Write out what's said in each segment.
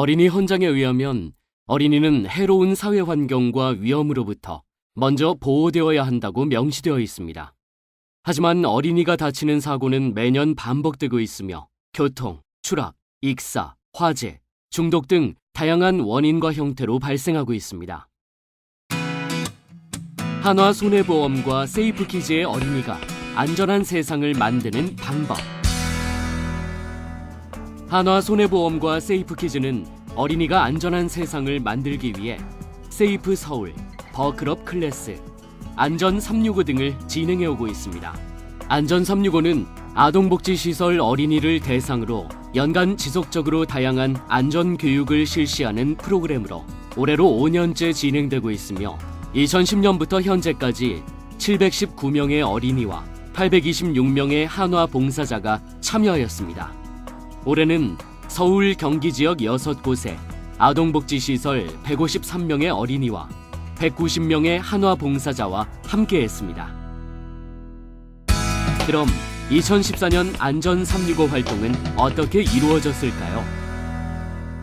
어린이 헌장에 의하면 어린이는 해로운 사회 환경과 위험으로부터 먼저 보호되어야 한다고 명시되어 있습니다. 하지만 어린이가 다치는 사고는 매년 반복되고 있으며 교통, 추락, 익사, 화재, 중독 등 다양한 원인과 형태로 발생하고 있습니다. 한화 손해보험과 세이프키즈의 어린이가 안전한 세상을 만드는 방법. 한화 손해보험과 세이프키즈는 어린이가 안전한 세상을 만들기 위해 세이프 서울, 버클업 클래스, 안전 365 등을 진행해 오고 있습니다. 안전 365는 아동복지시설 어린이를 대상으로 연간 지속적으로 다양한 안전 교육을 실시하는 프로그램으로 올해로 5년째 진행되고 있으며 2010년부터 현재까지 719명의 어린이와 826명의 한화 봉사자가 참여하였습니다. 올해는 서울 경기 지역 6곳에 아동복지시설 153명의 어린이와 190명의 한화 봉사자와 함께했습니다. 그럼 2014년 안전 365 활동은 어떻게 이루어졌을까요?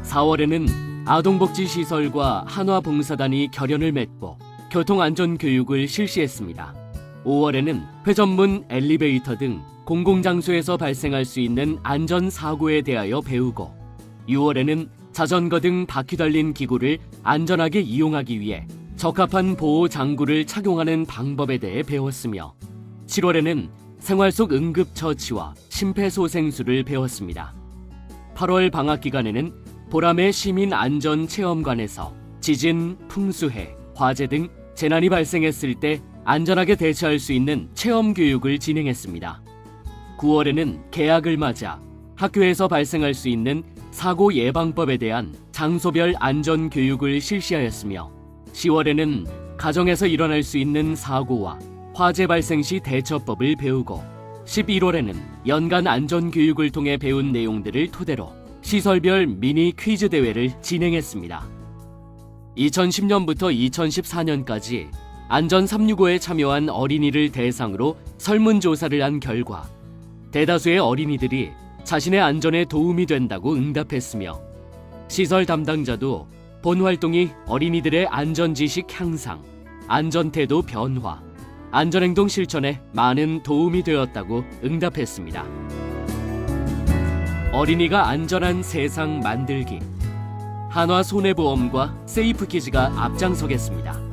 4월에는 아동복지시설과 한화 봉사단이 결연을 맺고 교통안전 교육을 실시했습니다. 5월에는 회전문 엘리베이터 등 공공장소에서 발생할 수 있는 안전 사고에 대하여 배우고 6월에는 자전거 등 바퀴 달린 기구를 안전하게 이용하기 위해 적합한 보호 장구를 착용하는 방법에 대해 배웠으며 7월에는 생활 속 응급처치와 심폐소생술을 배웠습니다. 8월 방학 기간에는 보람의 시민 안전 체험관에서 지진, 풍수해, 화재 등 재난이 발생했을 때 안전하게 대처할 수 있는 체험 교육을 진행했습니다. 9월에는 개학을 맞아 학교에서 발생할 수 있는 사고 예방법에 대한 장소별 안전 교육을 실시하였으며 10월에는 가정에서 일어날 수 있는 사고와 화재 발생 시 대처법을 배우고 11월에는 연간 안전 교육을 통해 배운 내용들을 토대로 시설별 미니 퀴즈 대회를 진행했습니다. 2010년부터 2014년까지 안전 365에 참여한 어린이를 대상으로 설문조사를 한 결과 대다수의 어린이들이 자신의 안전에 도움이 된다고 응답했으며 시설 담당자도 본 활동이 어린이들의 안전지식 향상, 안전태도 변화, 안전행동 실천에 많은 도움이 되었다고 응답했습니다. 어린이가 안전한 세상 만들기 한화 손해보험과 세이프키즈가 앞장서겠습니다.